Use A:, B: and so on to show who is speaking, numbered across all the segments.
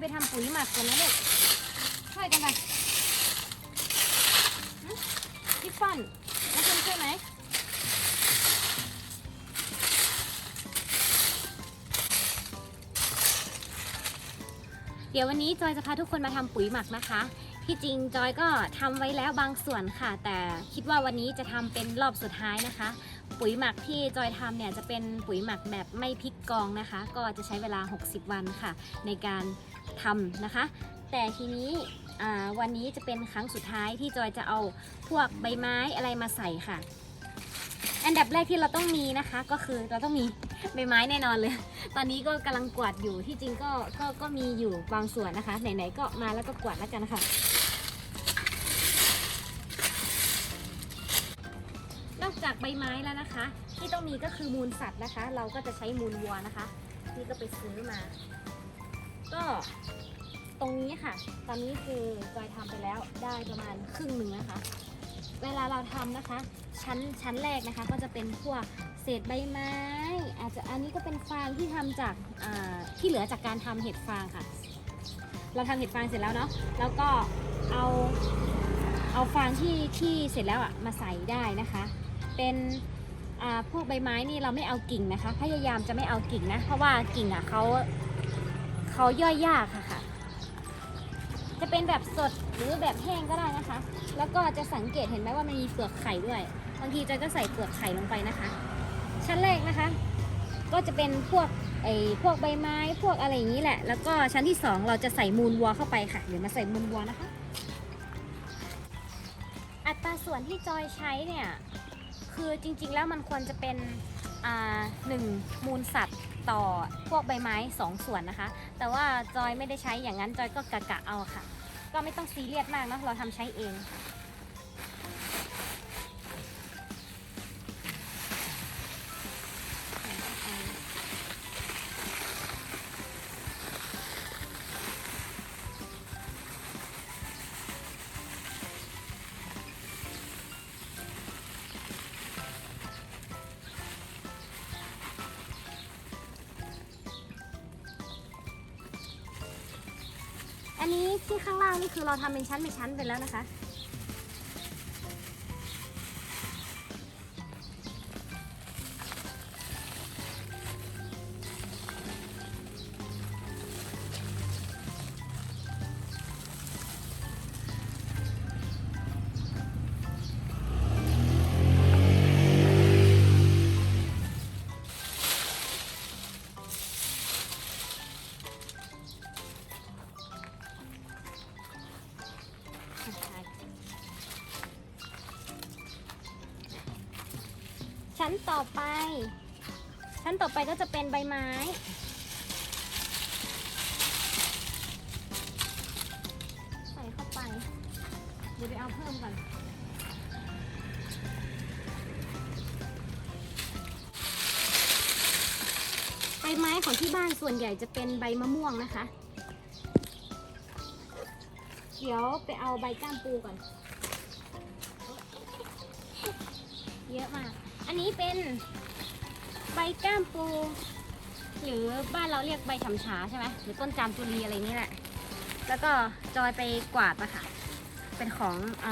A: ไปทำปุ๋ยหมักกันนะลูกช่วยกันไปพี่ฟันแล้วคุณช่วยไหมเดี๋ยววันนี้จอยจะพาทุกคนมาทำปุ๋ยหมักนะคะ ที่จริงจอยก็ทำไว้แล้วบางส่วนค่ะ แต่คิดว่าวันนี้จะทำเป็นรอบสุดท้ายนะคะ ปุ๋ยหมักที่จอยทำเนี่ยจะเป็นปุ๋ยหมักแบบไม่พริกกองนะคะ ก็จะใช้เวลา 60 วันค่ะ ในการทำนะคะ แต่ทีนี้วันนี้จะเป็นครั้งสุดท้ายที่จอยจะเอาพวกใบไม้อะไรมาใส่ค่ะ อันดับแรกที่เราต้องมีนะคะ ก็คือเราต้องมีใบไม้แน่นอนเลย ตอนนี้ก็กำลังกวาดอยู่ที่จริงก็ก็ก็มีอยู่บางส่วนนะคะ ไหนๆก็มาแล้วก็กวาดแล้วกันค่ะ นอกจากใบไม้แล้วนะคะ ที่ต้องมีก็คือมูลสัตว์นะคะ เราก็จะใช้มูลวัวนะคะ นี่ก็ไปซื้อมา ก็ตรงนี้ค่ะ ตอนนี้คือจอยทำไปแล้วได้ประมาณครึ่งหนึ่งนะคะ เวลาเราทำนะคะ ชั้นชั้นแรกนะคะ ก็จะเป็นพวกเศษใบไม้ อาจจะอันนี้ก็เป็นฟางที่ทำจากที่เหลือจากการทำเห็ดฟางค่ะ เราทำเห็ดฟางเสร็จแล้วเนาะแล้วก็เอาเอาฟางที่ที่เสร็จแล้วอะมาใส่ได้นะคะ เป็นพวกใบไม้นี่เราไม่เอากิ่งนะคะ พยายามจะไม่เอากิ่งนะ เพราะว่ากิ่งอะเขาเขาย่อยยากค่ะค่ะ จะเป็นแบบสดหรือแบบแห้งก็ได้นะคะ แล้วก็จะสังเกตเห็นไหมว่ามันมีเปลือกไข่ด้วย บางทีจอยก็ใส่เปลือกไข่ลงไปนะคะ ชั้นแรกนะคะ ก็จะเป็นพวกไอ้พวกใบไม้พวกอะไรอย่างนี้แหละ แล้วก็ชั้นที่สองเราจะใส่มูลวัวเข้าไปค่ะ เดี๋ยวมาใส่มูลวัวนะคะ อัตราส่วนที่จอยใช้เนี่ย คือจริงๆแล้วมันควรจะเป็นหนึ่งมูลสัตว์ต่อพวกใบไม้สองส่วนนะคะ แต่ว่าจอยไม่ได้ใช้อย่างนั้นจอยก็กะกะเอาค่ะ ก็ไม่ต้องซีเรียสมากนะเราทำใช้เอง อันนี้ที่ข้างล่างนี่คือเราทำเป็นชั้นเป็นชั้นไปแล้วนะคะ ชั้นต่อไป ชั้นต่อไปก็จะเป็นใบไม้ ใส่เข้าไป เดี๋ยวไปเอาเพิ่มก่อน ใบไม้ของที่บ้านส่วนใหญ่จะเป็นใบมะม่วงนะคะ เดี๋ยวไปเอาใบก้ามปูก่อน เยอะมาก อันนี้เป็นใบก้ามปู หรือบ้านเราเรียกใบฉำฉาใช่ไหมหรือต้นจามจุลีอะไรนี่แหละ แล้วก็จอยไปกวาดมาค่ะ เป็นของอ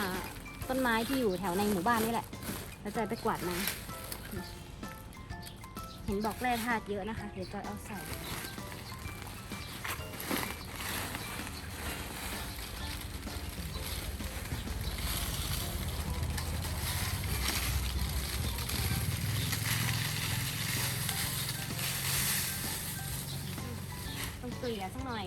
A: ต้นไม้ที่อยู่แถวในหมู่บ้านนี่แหละ แล้วจอยไปกวาดมา เห็นบอกแร่ธาตุเยอะนะคะ เดี๋ยวจอยเอาใส่ กลี่ยสักหน่อย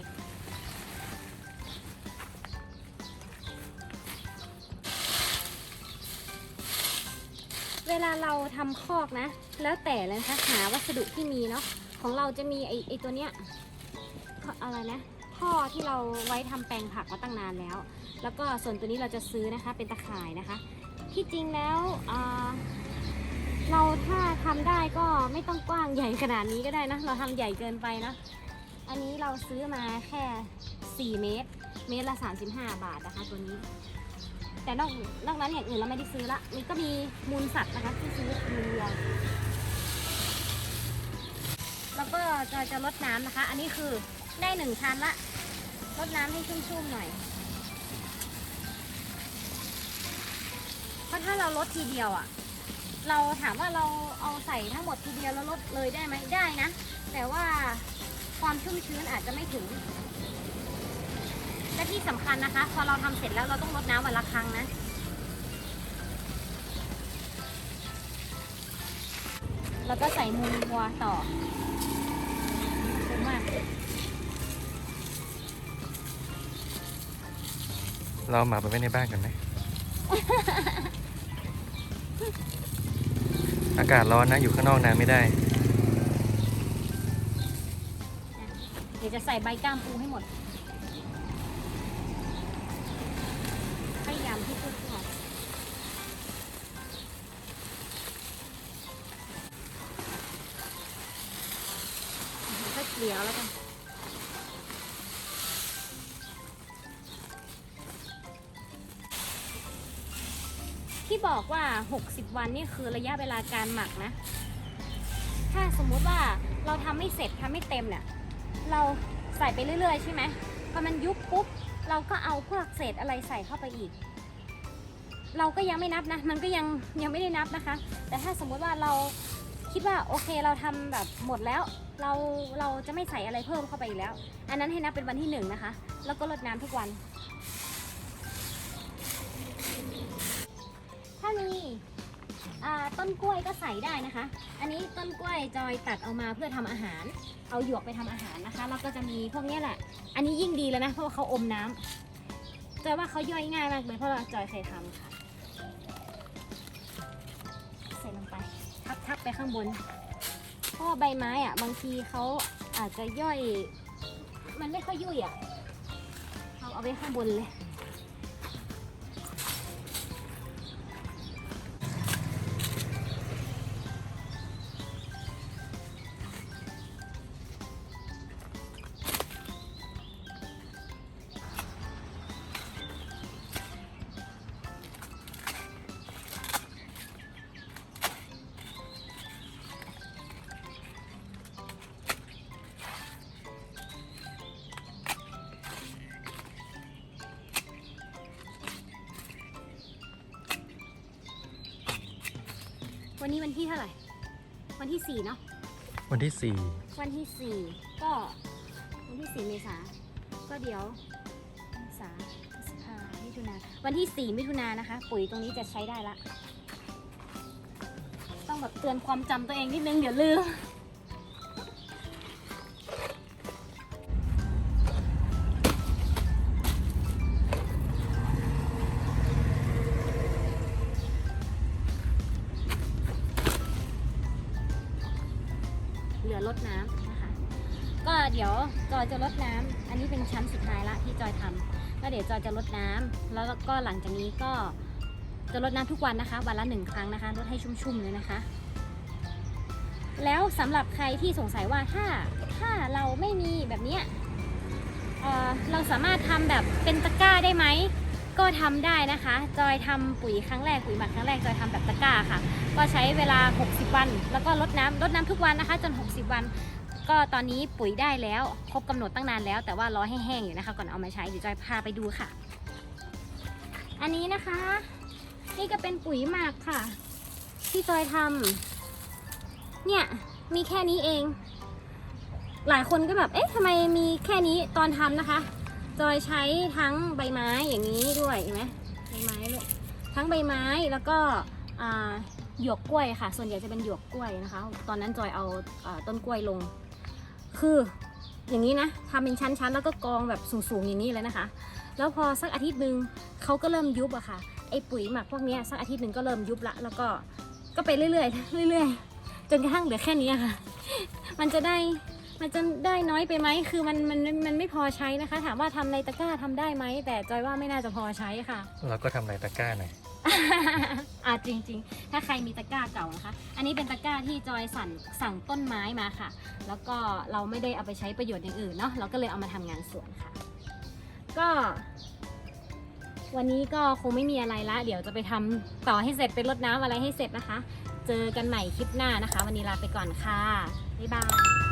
A: เวลาเราทำคอกนะ แล้วแต่เลยนะคะหาวัสดุที่มีเนาะของเราจะมีไอไอตัวเนี้ยอะไรนะท่อที่เราไว้ทำแปลงผักมาตั้งนานแล้ว แล้วก็ส่วนตัวนี้เราจะซื้อนะคะเป็นตะข่ายนะคะ ที่จริงแล้วเราถ้าทำได้ก็ไม่ต้องกว้างใหญ่ขนาดนี้ก็ได้นะ เราทำใหญ่เกินไปนะ อันนี้เราซื้อมาแค่ 4 เมตร เมตรละ 35 บาทนะคะตัวนี้ แต่นอกนอกนั้นอย่างอื่นเราไม่ได้ซื้อละนี่ก็มีมูลสัตว์นะคะที่ซื้อมูลวัวแล้วก็จะจะลดน้ำนะคะ อันนี้คือได้หนึ่งชั้นละรดน้ำให้ชุ่มๆหน่อยเพราะถ้าเราลดทีเดียวอะ เราถามว่าเราเอาใส่ทั้งหมดทีเดียวแล้วลดเลยได้ไหมได้นะ แต่ว่า ความชุ่มชื้นอาจจะไม่ถึง และที่สำคัญนะคะ พอเราทำเสร็จแล้วเราต้องรดน้ำวันละครั้งนะแล้วก็ใส่มูลวัวต่อคุ้มมาก
B: เราเอาหมาไปไว้ในบ้านกันไหม อากาศร้อนนะ อยู่ข้างนอกนานไม่ได้
A: เดี๋ยวจะใส่ใบก้ามปูให้หมด พยายามที่สุดค่ะก็เกลี่ยวแล้วกันที่บอกว่า 60 วันนี่คือระยะเวลาการหมักนะ ถ้าสมมุติว่าเราทำไม่เสร็จทำไม่เต็มเนี่ย เราใส่ไปเรื่อยๆ ใช่ไหมพอมันยุบปุ๊บเราก็เอาพวกเศษอะไรใส่เข้าไปอีก เราก็ยังไม่นับนะ มันก็ยังยังไม่ได้นับนะคะ แต่ถ้าสมมุติว่าเราคิดว่าโอเคเราทำแบบหมดแล้วเราเราจะไม่ใส่อะไรเพิ่มเข้าไปอีกแล้ว อันนั้นให้นับเป็นวันที่หนึ่งนะคะ แล้วก็รดน้ำทุกวัน ถ้ามี ต้นกล้วยก็ใส่ได้นะคะ อันนี้ต้นกล้วยจอยตัดเอามาเพื่อทำอาหาร เอาหยวกไปทำอาหารนะคะแล้วก็จะมีพวกนี้แหละ อันนี้ยิ่งดีแล้วนะเพราะว่าเขาอมน้ำจอยว่าเขาย่อยง่ายมากเลยเพราะว่าจอยเคยทำค่ะ ใส่ลงไป ทับทับไปข้างบน เพราะว่าใบไม้อะบางทีเขาอาจจะย่อย มันไม่ค่อยยุ่ยอะเอาเอาไว้ข้างบนเลย วันนี้วันที่เท่าไหร่ วันที่สี่เนาะ
B: วันที่สี่
A: วันที่สี่ก็วันที่สี่เมษา ก็เดี๋ยวเมษาพฤษภามิถุนาวันที่สี่มิถุนานะคะ ปุ๋ยตรงนี้จะใช้ได้ละ ต้องแบบเตือนความจำตัวเองนิดนึงเดี๋ยวลืม เหลือลดน้ำนะคะ ก็เดี๋ยวจอยจะลดน้ำอันนี้เป็นชั้นสุดท้ายละที่จอยทำก็เดี๋ยวจอยจะลดน้ำแล้วก็หลังจากนี้ก็จะลดน้ำทุกวันนะคะ วันละหนึ่งครั้งนะคะลดให้ชุ่มๆเลยนะคะ แล้วสำหรับใครที่สงสัยว่าถ้าถ้าเราไม่มีแบบเนี้ยเเราสามารถทำแบบเป็นตะกร้าได้ไหม ก็ทำได้นะคะ จอยทำปุ๋ยครั้งแรกปุ๋ยหมักครั้งแรกจอยทำแบบตะกร้าค่ะ ก็ใช้เวลา 60 วัน แล้วก็ลดน้ำลดน้ำทุกวันนะคะ จน 60 วัน ก็ตอนนี้ปุ๋ยได้แล้วครบกำหนดตั้งนานแล้ว แต่ว่ารอให้แห้งอยู่นะคะ ก่อนเอามาใช้เดี๋ยวจอยพาไปดูค่ะ อันนี้นะคะ นี่ก็เป็นปุ๋ยหมักค่ะ ที่จอยทำเนี่ยมีแค่นี้เอง หลายคนก็แบบเอ๊ะทำไมมีแค่นี้ตอนทำนะคะ จอยใช้ทั้งใบไม้อย่างนี้ด้วยเห็นไหมใบไม้เลยทั้งใบไม้แล้วก็หยวกกล้วยค่ะ ส่วนใหญ่จะเป็นหยวกกล้วยนะคะ ตอนนั้นจอยเอาอ่อต้นกล้วยลง คืออย่างนี้นะทำเป็นชั้นๆ แล้วก็กองแบบสูงๆอย่างนี้เลยนะคะ แล้วพอสักอาทิตย์หนึ่งเขาก็เริ่มยุบอะค่ะไอปุ๋ยหมักพวกนี้สักอาทิตย์หนึ่งก็เริ่มยุบละแล้วก็ก็ไปเรื่อยๆเรื่อยๆจนกระทั่งเหลือแค่นี้ค่ะ มันจะได้ มันจะได้น้อยไปไหมคือมันมันมันไม่พอใช้นะคะ ถามว่าทำในตะกร้าทำได้ไหมแต่จอยว่าไม่น่าจะพอใช้ค่ะ
B: เราก็ทำลายตะกร้าหน่อย
A: อ่าจริง ๆ ถ้าใครมีตะกร้าเก่านะคะ อันนี้เป็นตะกร้าที่จอยสั่งสั่งต้นไม้มาค่ะ แล้วก็เราไม่ได้เอาไปใช้ประโยชน์อย่างอื่นเนาะเราก็เลยเอามาทำงานสวนค่ะ ก็ วันนี้ก็คงไม่มีอะไรละ เดี๋ยวจะไปทำต่อให้เสร็จไปรดน้ำอะไรให้เสร็จนะคะ เจอกันใหม่คลิปหน้านะคะ วันนี้ลาไปก่อนค่ะบ๊ายบาย